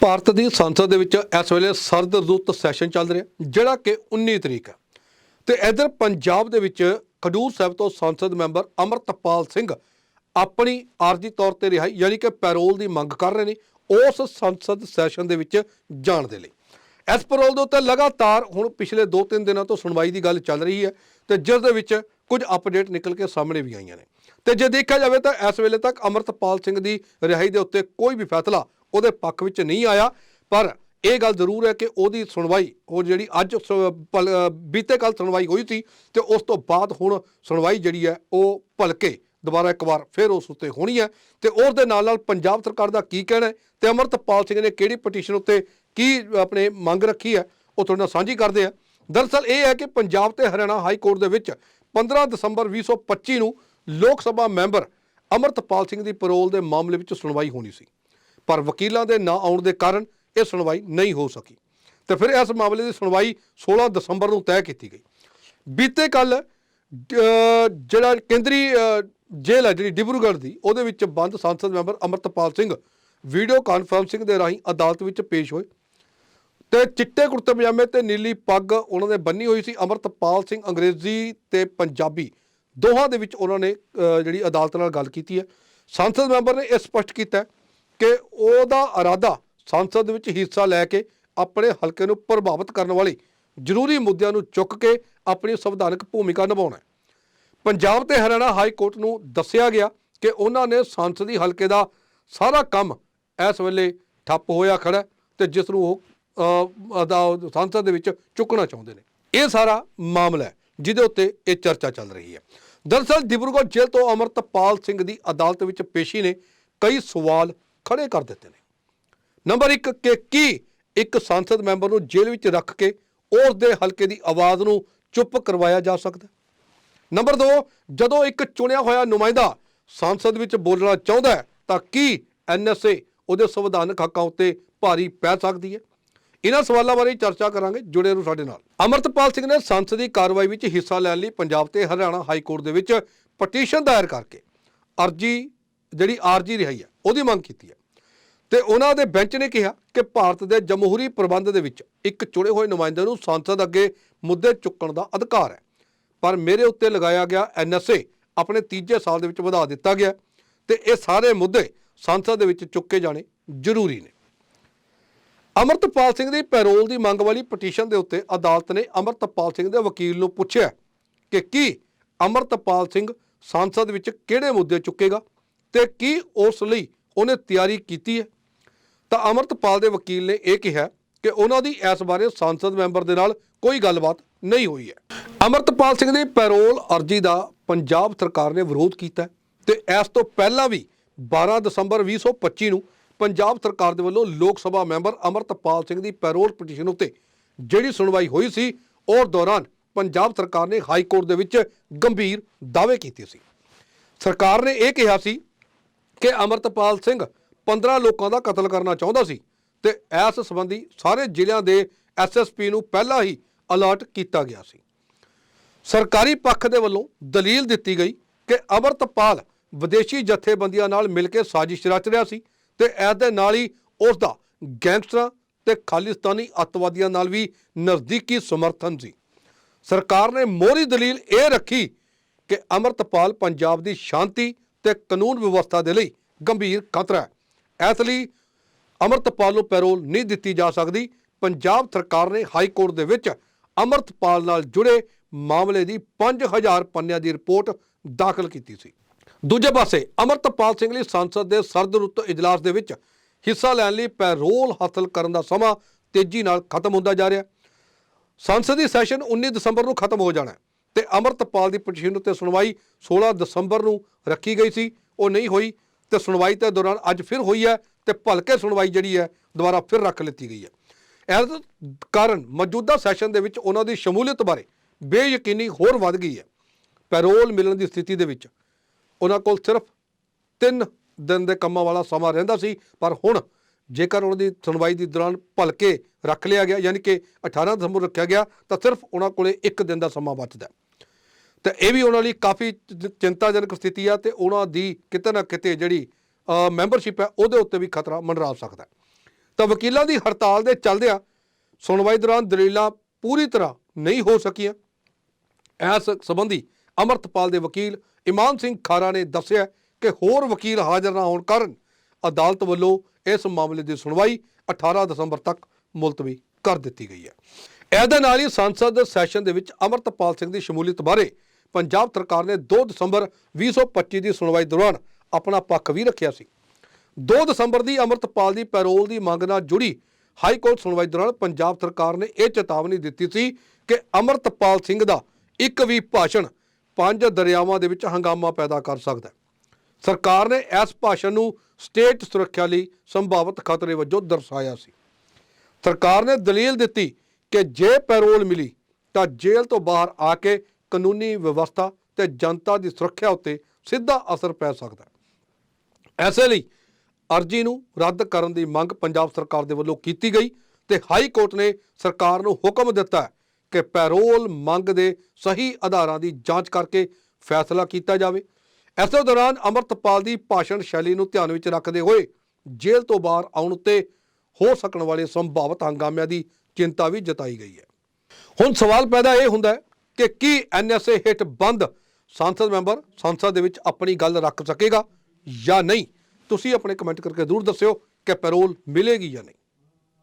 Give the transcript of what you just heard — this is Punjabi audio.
ਭਾਰਤ ਦੀ ਸੰਸਦ ਦੇ ਵਿੱਚ ਇਸ ਵੇਲੇ ਸਰਦ ਰੁੱਤ ਸੈਸ਼ਨ ਚੱਲ ਰਿਹਾ, ਜਿਹੜਾ ਕਿ 19 ਤਰੀਕ ਹੈ। ਤੇ ਇਧਰ ਪੰਜਾਬ ਦੇ ਵਿੱਚ ਖਡੂਰ ਸਾਹਿਬ ਤੋਂ ਸੰਸਦ ਮੈਂਬਰ ਅਮਰਤਪਾਲ ਸਿੰਘ ਆਪਣੀ ਆਰਜੀ ਤੌਰ ਤੇ ਰਿਹਾਈ, ਯਾਨੀ ਕਿ ਪੈਰੋਲ ਦੀ ਮੰਗ ਕਰ ਰਹੇ ਨੇ ਉਸ ਸੰਸਦ ਸੈਸ਼ਨ ਦੇ ਵਿੱਚ ਜਾਣ ਦੇ ਲਈ। ਇਸ ਪੈਰੋਲ ਦੇ ਉੱਤੇ ਲਗਾਤਾਰ ਹੁਣ ਪਿਛਲੇ 2-3 ਦਿਨਾਂ ਤੋਂ ਸੁਣਵਾਈ ਦੀ ਗੱਲ ਚੱਲ ਰਹੀ ਹੈ ਤੇ ਜਿਸ ਦੇ ਵਿੱਚ ਕੁਝ ਅਪਡੇਟ ਨਿਕਲ ਕੇ ਸਾਹਮਣੇ ਵੀ ਆਈਆਂ ਨੇ। ਤੇ ਜੇ ਦੇਖਿਆ ਜਾਵੇ ਤਾਂ ਇਸ ਵੇਲੇ ਤੱਕ ਅਮਰਤਪਾਲ ਸਿੰਘ ਦੀ ਰਿਹਾਈ ਦੇ ਉੱਤੇ ਕੋਈ ਵੀ ਫੈਸਲਾ ਉਹਦੇ ਪੱਖ ਵਿੱਚ ਨਹੀਂ ਆਇਆ, ਪਰ ਇਹ ਗੱਲ ਜ਼ਰੂਰ ਹੈ ਕਿ ਉਹਦੀ ਸੁਣਵਾਈ, ਉਹ ਜਿਹੜੀ ਅੱਜ ਸ- ਭਲ- ਬੀਤੇ ਕੱਲ ਸੁਣਵਾਈ ਹੋਈ ਸੀ ਤੇ ਉਸ ਤੋਂ ਬਾਅਦ ਹੁਣ ਸੁਣਵਾਈ ਜਿਹੜੀ ਹੈ ਉਹ ਭਲਕੇ ਦੁਬਾਰਾ ਇੱਕ ਵਾਰ ਫਿਰ ਉਸ ਉੱਤੇ ਹੋਣੀ ਹੈ ਤੇ ਉਸ ਦੇ ਨਾਲ ਨਾਲ ਪੰਜਾਬ ਸਰਕਾਰ ਦਾ ਕੀ ਕਹਿਣਾ ਹੈ ਤੇ ਅਮਰਤਪਾਲ ਸਿੰਘ ਨੇ ਕਿਹੜੀ ਪਟੀਸ਼ਨ ਉੱਤੇ ਕੀ ਆਪਣੇ ਮੰਗ ਰੱਖੀ ਹੈ, ਉਹ ਤੁਹਾਡੇ ਨਾਲ ਸਾਂਝੀ ਕਰਦੇ ਆ ਦਰਅਸਲ ਇਹ ਹੈ ਕਿ ਪੰਜਾਬ ਤੇ ਹਰਿਆਣਾ ਹਾਈ ਕੋਰਟ ਦੇ ਵਿੱਚ 15 ਦਸੰਬਰ 2025 ਨੂੰ ਲੋਕ ਸਭਾ ਮੈਂਬਰ ਅਮਰਤਪਾਲ ਸਿੰਘ ਦੀ ਪੈਰੋਲ ਦੇ ਮਾਮਲੇ ਵਿੱਚ ਸੁਣਵਾਈ ਹੋਣੀ ਸੀ। ਪਰ ਵਕੀਲਾਂ ਦੇ ਨਾ ਆਉਣ ਦੇ ਕਾਰਨ ਇਹ ਸੁਣਵਾਈ ਨਹੀਂ ਹੋ ਸਕੀ। ਤੇ ਫਿਰ ਇਸ ਮਾਮਲੇ ਦੀ ਸੁਣਵਾਈ 16 ਦਸੰਬਰ ਨੂੰ ਤੈਅ ਕੀਤੀ ਗਈ। ਬੀਤੇ ਕੱਲ ਜਿਹੜਾ ਕੇਂਦਰੀ ਜੇਲ੍ਹ ਹੈ, ਜਿਹੜੀ ਡਿਬਰੂਗੜ੍ਹ ਦੀ, ਉਹਦੇ ਵਿੱਚ ਬੰਦ ਸੰਸਦ member Amritpal Singh video conferencing ਦੇ ਰਾਹੀਂ ਅਦਾਲਤ ਵਿੱਚ ਪੇਸ਼ ਹੋਏ। ਤੇ ਚਿੱਟੇ ਕੁੜਤੇ ਪਜਾਮੇ ਤੇ ਨੀਲੀ ਪੱਗ ਉਹਨਾਂ ਦੇ ਬੰਨੀ ਹੋਈ ਸੀ। ਅਮਰਤਪਾਲ ਸਿੰਘ ਅੰਗਰੇਜ਼ੀ ਤੇ ਪੰਜਾਬੀ ਦੋਹਾਂ ਦੇ ਵਿੱਚ ਉਹਨਾਂ ਨੇ ਜਿਹੜੀ ਅਦਾਲਤ ਨਾਲ ਗੱਲ ਕੀਤੀ ਹੈ। ਸੰਸਦ ਮੈਂਬਰ ਨੇ ਇਹ ਸਪਸ਼ਟ ਕੀਤਾ ਕਿ ਉਹਦਾ ਇਰਾਦਾ ਸੰਸਦ ਵਿੱਚ ਹਿੱਸਾ ਲੈ ਕੇ ਆਪਣੇ ਹਲਕੇ ਨੂੰ ਪ੍ਰਭਾਵਿਤ ਕਰਨ ਵਾਲੇ ਜ਼ਰੂਰੀ ਮੁੱਦਿਆਂ ਨੂੰ ਚੁੱਕ ਕੇ ਆਪਣੀ ਸੰਵਿਧਾਨਕ ਭੂਮਿਕਾ ਨਿਭਾਉਣਾ ਹੈ। ਪੰਜਾਬ ਤੇ ਹਰਿਆਣਾ ਹਾਈ ਕੋਰਟ ਨੂੰ ਦੱਸਿਆ ਗਿਆ ਕਿ ਉਹਨਾਂ ਨੇ ਸੰਸਦੀ ਹਲਕੇ ਦਾ ਸਾਰਾ ਕੰਮ ਇਸ ਵੇਲੇ ਠੱਪ ਹੋਇਆ ਖੜਾ ਹੈ ਤੇ ਜਿਸ ਨੂੰ ਉਹ ਅ, ਸੰਸਦ ਦੇ ਵਿੱਚ ਚੁੱਕਣਾ ਚਾਹੁੰਦੇ ਨੇ। ਇਹ ਸਾਰਾ ਮਾਮਲਾ ਹੈ ਜਿਹਦੇ ਉੱਤੇ ਇਹ ਚਰਚਾ ਚੱਲ ਰਹੀ ਹੈ। ਦਰਅਸਲ ਡਿਬਰੂਗੜ੍ਹ ਜੇਲ੍ਹ ਤੋਂ ਅਮਰਤਪਾਲ ਸਿੰਘ ਦੀ ਅਦਾਲਤ ਵਿੱਚ ਪੇਸ਼ੀ ਨੇ ਕਈ ਸਵਾਲ ਖੜੇ ਕਰ ਦਿੱਤੇ ਨੇ। ਨੰਬਰ 1 ਕਿ ਕੀ ਇੱਕ ਸੰਸਦ ਮੈਂਬਰ ਨੂੰ ਜੇਲ੍ਹ ਵਿੱਚ ਰੱਖ ਕੇ ਉਸ ਦੇ ਹਲਕੇ ਦੀ ਆਵਾਜ਼ ਨੂੰ ਚੁੱਪ ਕਰਵਾਇਆ ਜਾ ਸਕਦਾ ਨੰਬਰ 2 ਜਦੋਂ ਇੱਕ ਚੁਣਿਆ ਹੋਇਆ ਨੁਮਾਇੰਦਾ ਸੰਸਦ ਵਿੱਚ ਬੋਲਣਾ ਚਾਹੁੰਦਾ ਹੈ, ਤਾਂ ਕੀ ਐਨਐਸਏ ਉਹਦੇ ਸੰਵਿਧਾਨਕ ਹੱਕਾਂ ਉੱਤੇ ਭਾਰੀ ਪੈ ਸਕਦੀ ਹੈ? ਇਹਨਾਂ ਸਵਾਲਾਂ ਬਾਰੇ ਚਰਚਾ ਕਰਾਂਗੇ, ਜੁੜੇ ਰਹੋ ਸਾਡੇ ਨਾਲ। ਅਮਰਤਪਾਲ ਸਿੰਘ ਨੇ ਸੰਸਦੀ ਕਾਰਵਾਈ ਵਿੱਚ ਹਿੱਸਾ ਲੈਣ ਲਈ ਪੰਜਾਬ ਤੇ ਹਰਿਆਣਾ ਹਾਈ ਕੋਰਟ ਦੇ ਵਿੱਚ ਪਟੀਸ਼ਨ ਦਾਇਰ ਕਰਕੇ ਅਰਜੀ, ਜਿਹੜੀ ਆਰਜੀ ਰਹੀ ਹੈ ਉਹਦੀ ਮੰਗ ਕੀਤੀ ਹੈ। ਤੇ ਉਹਨਾਂ ਦੇ ਬੈਂਚ ਨੇ ਕਿਹਾ ਕਿ ਭਾਰਤ ਦੇ ਜਮਹੂਰੀ ਪ੍ਰਬੰਧ ਦੇ ਵਿੱਚ ਇੱਕ ਚੁਣੇ ਹੋਏ ਨੁਮਾਇੰਦੇ ਨੂੰ ਸੰਸਦ ਅੱਗੇ ਮੁੱਦੇ ਚੁੱਕਣ ਦਾ ਅਧਿਕਾਰ ਹੈ। ਪਰ ਮੇਰੇ ਉੱਤੇ ਲਗਾਇਆ ਗਿਆ ਐਨਐਸਏ ਆਪਣੇ ਤੀਜੇ ਸਾਲ ਦੇ ਵਿੱਚ ਵਧਾ ਦਿੱਤਾ ਗਿਆ ਤੇ ਇਹ ਸਾਰੇ ਮੁੱਦੇ ਸੰਸਦ ਦੇ ਵਿੱਚ ਚੁੱਕੇ ਜਾਣੇ ਜ਼ਰੂਰੀ ਨੇ। ਅਮਰਤਪਾਲ ਸਿੰਘ ਦੀ ਪੈਰੋਲ ਦੀ ਮੰਗ ਵਾਲੀ ਪਟੀਸ਼ਨ ਦੇ ਉੱਤੇ ਅਦਾਲਤ ਨੇ ਅਮਰਤਪਾਲ ਸਿੰਘ ਦੇ ਵਕੀਲ ਨੂੰ ਪੁੱਛਿਆ ਕਿ ਕੀ ਅਮਰਤਪਾਲ ਸਿੰਘ ਸੰਸਦ ਵਿੱਚ ਕਿਹੜੇ ਮੁੱਦੇ ਚੁੱਕੇਗਾ ਤੇ ਕੀ ਉਸ ਲਈ ਉਹਨੇ ਤਿਆਰੀ ਕੀਤੀ ਹੈ। ਤਾਂ ਅਮਰਤਪਾਲ ਦੇ ਵਕੀਲ ਨੇ ਇਹ ਕਿਹਾ ਕਿ ਉਹਨਾਂ ਦੀ ਇਸ ਬਾਰੇ ਸੰਸਦ ਮੈਂਬਰ ਦੇ ਨਾਲ ਕੋਈ ਗੱਲਬਾਤ ਨਹੀਂ ਹੋਈ ਹੈ। ਅਮਰਤਪਾਲ ਸਿੰਘ ਦੀ ਪੈਰੋਲ ਅਰਜੀ ਦਾ ਪੰਜਾਬ ਸਰਕਾਰ ਨੇ ਵਿਰੋਧ ਕੀਤਾ ਹੈ ਤੇ ਇਸ ਤੋਂ ਪਹਿਲਾਂ ਵੀ 12 ਦਸੰਬਰ 2025 ਨੂੰ ਪੰਜਾਬ ਸਰਕਾਰ ਦੇ ਵੱਲੋਂ ਲੋਕ ਸਭਾ ਮੈਂਬਰ ਅਮਰਤਪਾਲ ਸਿੰਘ ਦੀ ਪੈਰੋਲ ਪਟੀਸ਼ਨ ਉੱਤੇ ਜਿਹੜੀ ਸੁਣਵਾਈ ਹੋਈ ਸੀ ਉਸ ਦੌਰਾਨ ਪੰਜਾਬ ਸਰਕਾਰ ਨੇ ਹਾਈ ਕੋਰਟ ਦੇ ਵਿੱਚ ਗੰਭੀਰ ਦਾਅਵੇ ਕੀਤੇ ਸੀ। ਸਰਕਾਰ ਨੇ ਇਹ ਕਿਹਾ ਸੀ ਕਿ ਅਮਰਤਪਾਲ ਸਿੰਘ 15 ਲੋਕਾਂ ਦਾ ਕਤਲ ਕਰਨਾ ਚਾਹੁੰਦਾ ਸੀ ਤੇ ਇਸ ਸੰਬੰਧੀ ਸਾਰੇ ਜ਼ਿਲ੍ਹਿਆਂ ਦੇ ਐਸਐਸਪੀ ਨੂੰ ਪਹਿਲਾਂ ਹੀ ਅਲਰਟ ਕੀਤਾ ਗਿਆ ਸੀ। ਸਰਕਾਰੀ ਪੱਖ ਦੇ ਵੱਲੋਂ ਦਲੀਲ ਦਿੱਤੀ ਗਈ ਕਿ ਅਮਰਤਪਾਲ ਵਿਦੇਸ਼ੀ ਜਥੇਬੰਦੀਆਂ ਨਾਲ ਮਿਲ ਕੇ ਸਾਜ਼ਿਸ਼ ਰਚ ਰਿਹਾ ਸੀ ਤੇ ਇਸ ਦੇ ਨਾਲ ਹੀ ਉਸ ਦਾ ਗੈਂਗਸਟਰਾਂ ਤੇ ਖਾਲਿਸਤਾਨੀ ਅੱਤਵਾਦੀਆਂ ਨਾਲ ਵੀ ਨਜ਼ਦੀਕੀ ਸਮਰਥਨ ਸੀ। ਸਰਕਾਰ ਨੇ ਮੋਹਰੀ ਦਲੀਲ ਇਹ ਰੱਖੀ ਕਿ ਅਮਰਤਪਾਲ ਪੰਜਾਬ ਦੀ ਸ਼ਾਂਤੀ ਤੇ ਕਾਨੂੰਨ ਵਿਵਸਥਾ ਦੇ ਲਈ ਗੰਭੀਰ ਖਤਰਾ ਹੈ। ਇਸ ਲਈ ਅਮਰਤਪਾਲ ਨੂੰ ਪੈਰੋਲ ਨਹੀਂ ਦਿੱਤੀ ਜਾ ਸਕਦੀ। ਪੰਜਾਬ ਸਰਕਾਰ ਨੇ ਹਾਈ ਕੋਰਟ ਦੇ ਵਿੱਚ ਅਮਰਤਪਾਲ ਨਾਲ ਜੁੜੇ ਮਾਮਲੇ ਦੀ 5000 ਪੰਨਿਆਂ ਦੀ ਰਿਪੋਰਟ ਦਾਖਲ ਕੀਤੀ ਸੀ। ਦੂਜੇ ਪਾਸੇ ਅਮਰਤਪਾਲ ਸਿੰਘ ਲਈ ਸੰਸਦ ਦੇ ਸਰਦ ਰੁੱਤ ਇਜਲਾਸ ਦੇ ਵਿੱਚ ਹਿੱਸਾ ਲੈਣ ਲਈ ਪੈਰੋਲ ਹਾਸਲ ਕਰਨ ਦਾ ਸਮਾਂ ਤੇਜ਼ੀ ਨਾਲ ਖਤਮ ਹੁੰਦਾ ਜਾ ਰਿਹਾ ਹੈ। ਸੰਸਦੀ ਸੈਸ਼ਨ 19 ਦਸੰਬਰ ਨੂੰ ਖਤਮ ਹੋ ਜਾਣਾ ਹੈ। ਤੇ ਅਮਰਤਪਾਲ ਦੀ ਪਟੀਸ਼ਨ ਉੱਤੇ ਸੁਣਵਾਈ 16 ਦਸੰਬਰ ਨੂੰ ਰੱਖੀ ਗਈ ਸੀ। ਉਹ ਨਹੀਂ ਹੋਈ ਤੇ ਸੁਣਵਾਈ ਦੇ ਦੌਰਾਨ ਅੱਜ ਫਿਰ ਹੋਈ ਹੈ ਤੇ ਭਲਕੇ ਸੁਣਵਾਈ ਜਿਹੜੀ ਹੈ ਦੁਬਾਰਾ ਫਿਰ ਰੱਖ ਲਿੱਤੀ ਗਈ ਹੈ। ਇਸ ਕਾਰਨ ਮੌਜੂਦਾ ਸੈਸ਼ਨ ਦੇ ਵਿੱਚ ਉਹਨਾਂ ਦੀ ਸ਼ਮੂਲੀਅਤ ਬਾਰੇ ਬੇਯਕੀਨੀ ਹੋਰ ਵੱਧ ਗਈ ਹੈ। ਪੈਰੋਲ ਮਿਲਣ ਦੀ ਸਥਿਤੀ ਦੇ ਵਿੱਚ ਉਹਨਾਂ ਕੋਲ ਸਿਰਫ 3 ਦਿਨ ਦੇ ਕੰਮਾਂ ਵਾਲਾ ਸਮਾਂ ਰਹਿੰਦਾ ਸੀ, ਪਰ ਹੁਣ ਜੇਕਰ ਉਹਨਾਂ ਦੀ ਸੁਣਵਾਈ ਦੇ ਦੌਰਾਨ ਭਲਕੇ ਰੱਖ ਲਿਆ ਗਿਆ, ਯਾਨੀ ਕਿ 18 ਦਸੰਬਰ ਰੱਖਿਆ ਗਿਆ, ਤਾਂ ਸਿਰਫ ਉਹਨਾਂ ਕੋਲੇ 1 ਦਿਨ ਦਾ ਸਮਾਂ ਬਚਦਾ ਤਾਂ ਇਹ ਵੀ ਉਹਨਾਂ ਲਈ ਕਾਫੀ ਚਿੰਤਾਜਨਕ ਸਥਿਤੀ ਆ ਤੇ ਉਹਨਾਂ ਦੀ ਕਿਤੇ ਨਾ ਕਿਤੇ ਜਿਹੜੀ ਮੈਂਬਰਸ਼ਿਪ ਹੈ, ਉਹਦੇ ਉੱਤੇ ਵੀ ਖਤਰਾ ਮੰਡਰਾ ਸਕਦਾ ਤਾਂ ਵਕੀਲਾਂ ਦੀ ਹੜਤਾਲ ਦੇ ਚੱਲਦਿਆਂ ਸੁਣਵਾਈ ਦੌਰਾਨ ਦਲੀਲਾਂ ਪੂਰੀ ਤਰ੍ਹਾਂ ਨਹੀਂ ਹੋ ਸਕੀਆਂ। ਇਸ ਸੰਬੰਧੀ ਅਮਰਤਪਾਲ ਦੇ ਵਕੀਲ ਇਮਾਨ ਸਿੰਘ ਖਾਰਾ ਨੇ ਦੱਸਿਆ ਕਿ ਹੋਰ ਵਕੀਲ ਹਾਜ਼ਰ ਨਾ ਹੋਣ ਕਾਰਨ ਅਦਾਲਤ ਵੱਲੋਂ ਇਸ ਮਾਮਲੇ ਦੀ ਸੁਣਵਾਈ 18 ਦਸੰਬਰ ਤੱਕ ਮੁਲਤਵੀ ਕਰ ਦਿੱਤੀ ਗਈ ਹੈ। ਇਹਦੇ ਨਾਲ ਹੀ ਸੰਸਦ ਸੈਸ਼ਨ ਦੇ ਵਿੱਚ ਅਮਰਤਪਾਲ ਸਿੰਘ ਦੀ ਸ਼ਮੂਲੀਅਤ ਬਾਰੇ ਪੰਜਾਬ ਸਰਕਾਰ ਨੇ 2 ਦਸੰਬਰ 2025 ਦੀ ਸੁਣਵਾਈ ਦੌਰਾਨ ਆਪਣਾ ਪੱਖ ਵੀ ਰੱਖਿਆ ਸੀ। 2 ਦਸੰਬਰ ਦੀ ਅਮਰਤਪਾਲ ਦੀ ਪੈਰੋਲ ਦੀ ਮੰਗ ਨਾਲ ਜੁੜੀ ਹਾਈ ਕੋਰਟ ਸੁਣਵਾਈ ਦੌਰਾਨ ਪੰਜਾਬ ਸਰਕਾਰ ਨੇ ਇਹ ਚੇਤਾਵਨੀ ਦਿੱਤੀ ਸੀ ਕਿ ਅਮਰਤਪਾਲ ਸਿੰਘ ਦਾ ਇੱਕ ਵੀ ਭਾਸ਼ਣ ਪੰਜ ਦਰਿਆਵਾਂ ਦੇ ਵਿੱਚ ਹੰਗਾਮਾ ਪੈਦਾ ਕਰ ਸਕਦਾ ਹੈ। ਸਰਕਾਰ ਨੇ ਇਸ ਭਾਸ਼ਣ ਨੂੰ ਸਟੇਟ ਸੁਰੱਖਿਆ ਲਈ ਸੰਭਾਵਿਤ ਖਤਰੇ ਵਜੋਂ ਦਰਸਾਇਆ ਸੀ। ਸਰਕਾਰ ਨੇ ਦਲੀਲ ਦਿੱਤੀ ਕਿ ਜੇ ਪੈਰੋਲ ਮਿਲੀ, ਤਾਂ ਜੇਲ੍ਹ ਤੋਂ ਬਾਹਰ ਆ ਕੇ ਕਾਨੂੰਨੀ ਵਿਵਸਥਾ ਤੇ ਜਨਤਾ ਦੀ ਸੁਰੱਖਿਆ ਉੱਤੇ ਸਿੱਧਾ ਅਸਰ ਪੈ ਸਕਦਾ ਹੈ। ਐਸੇ ਲਈ ਅਰਜੀ ਨੂੰ ਰੱਦ ਕਰਨ ਦੀ ਮੰਗ ਪੰਜਾਬ ਸਰਕਾਰ ਦੇ ਵੱਲੋਂ ਕੀਤੀ ਗਈ ਤੇ ਹਾਈ ਕੋਰਟ ਨੇ ਸਰਕਾਰ ਨੂੰ ਹੁਕਮ ਦਿੱਤਾ ਕਿ ਪੈਰੋਲ ਮੰਗ ਦੇ ਸਹੀ ਆਧਾਰਾਂ ਦੀ ਜਾਂਚ ਕਰਕੇ ਫੈਸਲਾ ਕੀਤਾ ਜਾਵੇ। ਇਸੇ ਦੌਰਾਨ ਅਮਰਤਪਾਲ ਦੀ ਭਾਸ਼ਣ ਸ਼ੈਲੀ ਨੂੰ ਧਿਆਨ ਵਿੱਚ ਰੱਖਦੇ ਹੋਏ ਜੇਲ੍ਹ ਤੋਂ ਬਾਹਰ ਆਉਣ ਉੱਤੇ ਹੋ ਸਕਣ ਵਾਲੇ ਸੰਭਾਵਿਤ ਹੰਗਾਮਿਆਂ ਦੀ ਚਿੰਤਾ ਵੀ ਜਤਾਈ ਗਈ ਹੈ। ਹੁਣ ਸਵਾਲ ਪੈਦਾ ਇਹ ਹੁੰਦਾ ਹੈ ਕਿ ਕੀ ਐਨਐਸਏ ਹਿੱਟ ਬੰਦ ਸੰਸਦ ਮੈਂਬਰ ਸੰਸਦ ਦੇ ਵਿੱਚ ਆਪਣੀ ਗੱਲ ਰੱਖ ਸਕੇਗਾ ਜਾਂ ਨਹੀਂ? ਤੁਸੀਂ ਆਪਣੇ ਕਮੈਂਟ ਕਰਕੇ ਜ਼ਰੂਰ ਦੱਸਿਓ ਕਿ ਪੈਰੋਲ ਮਿਲੇਗੀ ਜਾਂ ਨਹੀਂ।